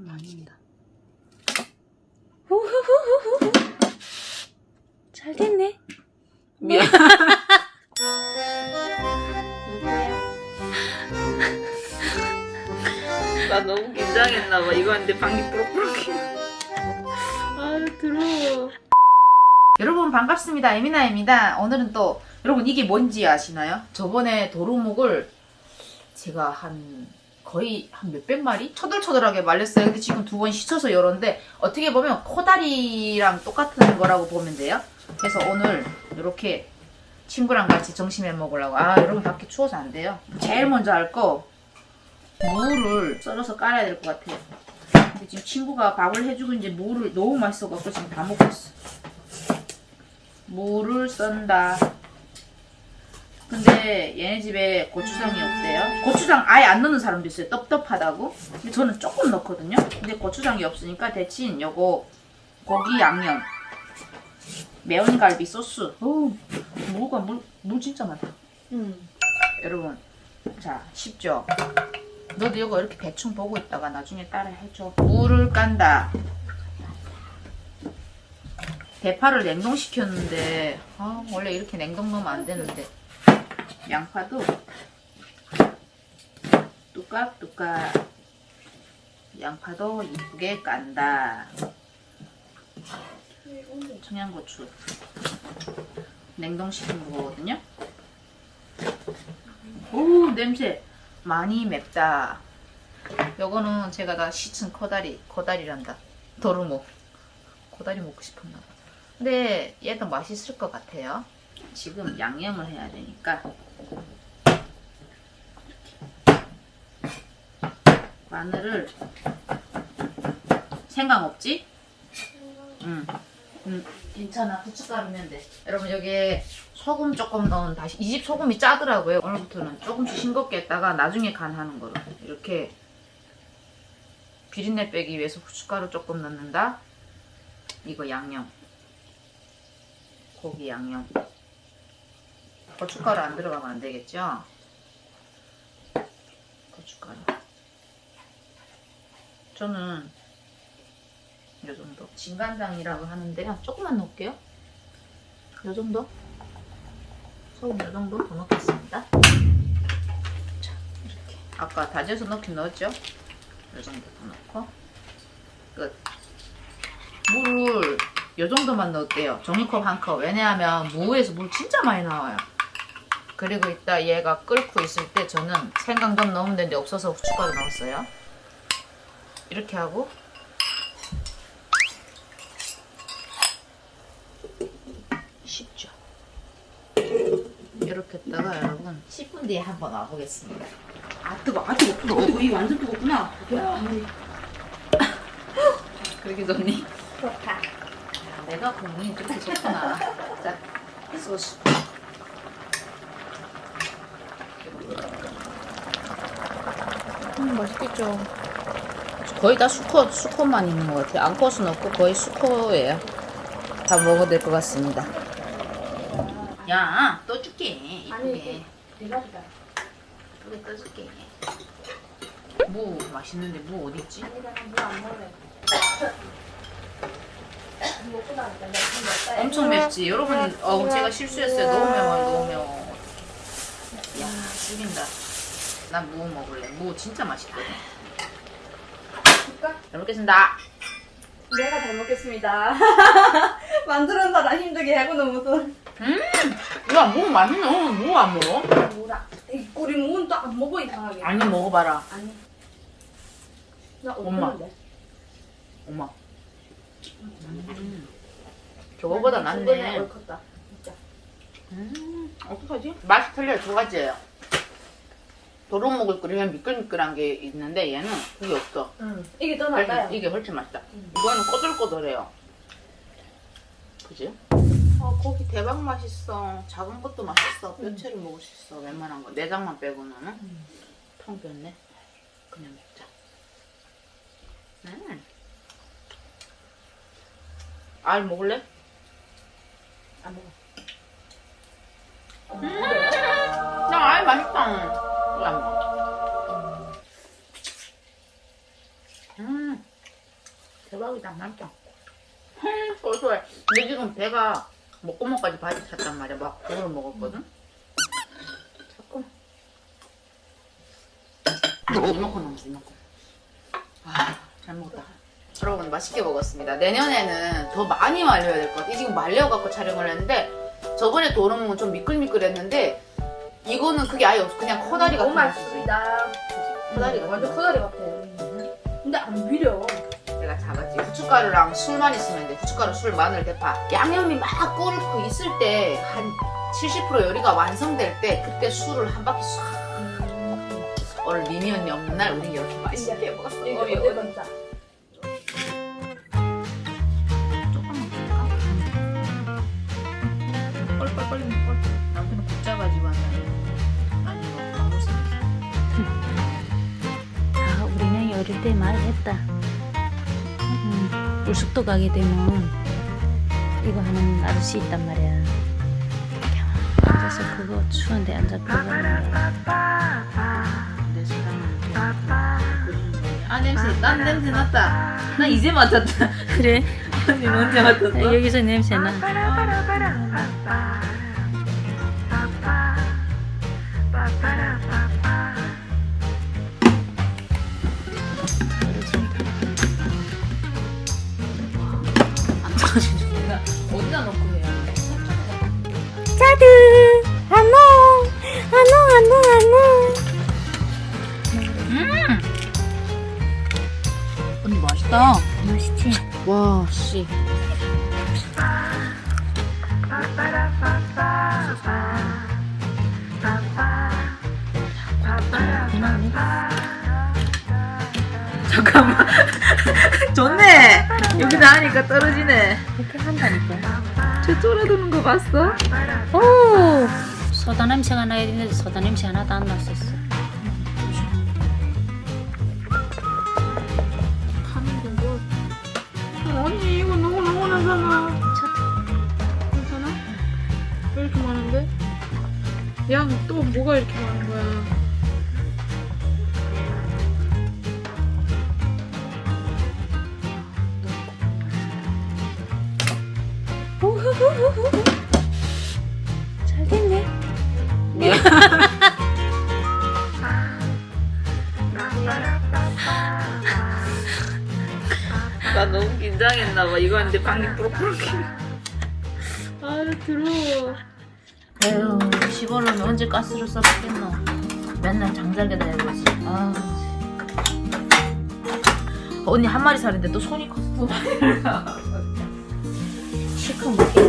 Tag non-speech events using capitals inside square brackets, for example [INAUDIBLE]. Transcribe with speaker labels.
Speaker 1: 온다. 후후후후후. 잘 됐네.
Speaker 2: 미안. [LAUGHS] 나 너무 긴장했나봐. 이거 하는데 방귀 뽀록뽀록해. 아, 더러워.
Speaker 1: 여러분 반갑습니다. 에미나입니다. 오늘은 또 여러분 이게 뭔지 아시나요? 저번에 도루묵을 제가 한 거의 한 몇백 마리 처들처들하게 말렸어요. 근데 지금 두 번 씻어서 열었는데 어떻게 보면 코다리랑 똑같은 거라고 보면 돼요. 그래서 오늘 이렇게 친구랑 같이 점심에 먹으려고 아 여러분 밖에 추워서 안 돼요. 제일 먼저 할 거 무를 썰어서 깔아야 될 것 같아요. 근데 지금 친구가 밥을 해주고 이제 무를 너무 맛있어갖고 지금 다 먹고 있어. 무를 썬다. 근데 얘네 집에 고추장이 없대요. 고추장 아예 안 넣는 사람도 있어요. 떡떡하다고. 근데 저는 조금 넣거든요. 근데 고추장이 없으니까 대신 요거 고기 양념, 매운 갈비 소스. 오, 무가 물, 물 진짜 많다.
Speaker 2: 음.
Speaker 1: 여러분, 자 쉽죠? 너도 이거 이렇게 대충 보고 있다가 나중에 따라 해줘. 물을 깐다. 대파를 냉동시켰는데 아, 원래 이렇게 냉동 넣으면 안 되는데 양파도 뚜깍뚜깍 양파도 이쁘게 깐다. 청양고추. 냉동시킨 거거든요. 오 냄새 많이 맵다. 요거는 제가 다 시친 코다리 코다리란다. 도루묵. 코다리 먹고 싶었나 봐. 근데 얘도 맛있을 것 같아요. 지금 양념을 해야 되니까 마늘을 생강 없지? 응. 응. 괜찮아. 후춧가루면 돼. 여러분 여기에 소금 조금 넣은 다시 이 집 소금이 짜더라고요. 오늘부터는 조금씩 싱겁게 했다가 나중에 간하는 거로 이렇게 비린내 빼기 위해서 후춧가루 조금 넣는다. 이거 양념. 고기 양념. 고춧가루 안 들어가면 안 되겠죠? 고춧가루. 저는 요 정도. 진간장이라고 하는데요. 조금만 넣을게요. 요 정도. 소금 요 정도 더 넣겠습니다. 자, 이렇게. 아까 다져서 넣긴 넣었죠? 요 정도 더 넣고. 끝. 물을 요 정도만 넣을게요. 종이컵 한 컵. 왜냐하면 무에서 물 진짜 많이 나와요. 그리고 이따 얘가 끓고 있을 때 저는 생강 좀 넣으면 되는데 없어서 후춧가루 넣었어요. 이렇게 하고 쉽죠. 이렇게 했다가 여러분 10분 뒤에 한번 와보겠습니다. 아 뜨거, 아 뜨거, 뜨거, 뜨거. 이거 완전 뜨겁구나. [LAUGHS] 그렇게 좋니?
Speaker 2: 좋다.
Speaker 1: 야, 내가 국물이 그렇게 좋구나. 자, 소스. 맛있겠죠. 거의 다 수컷, 수컷만 있는 것 같아요. 암컷은 없고 거의 수컷이에요. 다 먹어도 될 것 같습니다. 야, 떠줄게. 이쁘게.
Speaker 2: 대박이다.
Speaker 1: 이쁘게 떠줄게. 무 맛있는데 무 어디 있지?
Speaker 2: 아니다, 나물안 먹래. 먹고 나니까 먹다.
Speaker 1: 엄청 맵지. 여러분, 어, 제가 실수했어요. 너무 매워, 너무 매워. 야, 죽인다. 난 무 먹을래. 무 진짜 맛있거든.
Speaker 2: 줄까?
Speaker 1: 잘 먹겠습니다.
Speaker 2: 내가 잘 먹겠습니다. [LAUGHS] 만들었다 나 힘들게 하고 너무 또.
Speaker 1: 음, 야, 무 맛있네. 무안 먹어?
Speaker 2: 뭐라? 우리 무는 또 안 먹어 이상하게.
Speaker 1: 아니, 먹어봐라.
Speaker 2: 아니. 나
Speaker 1: 엄마. 엄마. 음, 저거보다 낫네.
Speaker 2: 얼컸다. 진짜.
Speaker 1: 음, 어떡하지? 맛이 틀려요. 두 가지예요. 도루묵을 끓이면 미끌미끌한 게 있는데 얘는 그게 없어.
Speaker 2: 응. 이게 더
Speaker 1: 훨씬,
Speaker 2: 낫다요.
Speaker 1: 이게 훨씬 맛있다.
Speaker 2: 음.
Speaker 1: 이거는 꼬들꼬들해요. 그지? 어, 고기 대박 맛있어. 작은 것도 맛있어. 뼈채를 먹을 수 있어. 웬만한 거. 내장만 빼고는.
Speaker 2: 음.
Speaker 1: 통 비었네. 그냥 먹자. 음. 알 먹을래?
Speaker 2: 안 먹어.
Speaker 1: 나알 맛있다. 먹어? 음. 대박이다 맛있다. 음 고소해. 근데 지금 배가 목구멍까지 바지 찼단 말이야. 막 그걸 먹었거든? 자꾸. 이만큼 남았어 이만큼. 아잘 먹었다. 여러분 맛있게 먹었습니다. 내년에는 더 많이 말려야 될 것 같아. 지금 말려갖고 촬영을 했는데 저번에 도루묵은 좀 미끌미끌했는데 이거는 그게 아예 없어 그냥 커다리 같은
Speaker 3: 너무
Speaker 1: 맛이지
Speaker 3: 맛있습니다.
Speaker 1: 커다리 같은
Speaker 3: 완전
Speaker 1: 맛.
Speaker 3: 커다리 같아. 근데 안 비려.
Speaker 1: 내가 잡았지. 후춧가루랑 술만 있으면 돼. 후춧가루, 술, 마늘, 대파. 양념이 막 끓고 있을 때 한 70% 요리가 완성될 때 그때 술을 한 바퀴 싹. 오늘 미미 언니 없는 날 우린 이렇게 맛있게 먹었어.
Speaker 3: 이게
Speaker 1: 어이,
Speaker 3: 어때
Speaker 1: 어이.
Speaker 3: 맞다.
Speaker 1: 조금
Speaker 4: 우리는 어릴 때 많이 했다. 음, 울숙도 가게 되면 이거 하는 아저씨 있단 말이야. 앉아서 그거 추운데 앉아 그거 하는 거야.
Speaker 1: 내 사랑을 아 냄새 난 냄새 났다 나 이제 맡았다
Speaker 4: 그래?
Speaker 1: 언니 언제 맡았어?
Speaker 4: 아, 여기서 냄새 나.
Speaker 1: 안 음! 언니 맛있다
Speaker 4: 맛있지?
Speaker 1: 와씨
Speaker 4: 그만해.
Speaker 1: 잠깐만 [LAUGHS] 좋네 여기다 하니까 떨어지네
Speaker 4: 이렇게 한다니까.
Speaker 1: 저 쫄아드는 거 봤어?
Speaker 4: 오! 소다 냄새가 나야 되는데 소다 냄새 하나도 안 났었어.
Speaker 1: 뭐가 이렇게 많은 거야
Speaker 4: 잘 됐네. [LAUGHS]
Speaker 2: 나 너무 긴장했나 봐. 이거 하는데 방귀 뿌럭뿌럭. 아 더러워.
Speaker 1: 에휴 시골로는 언제 가스를 써봤겠노. 맨날 장작에다 있어. 아 언니 한 마리 살인데 또 손이 컸어.
Speaker 4: 실컷 먹게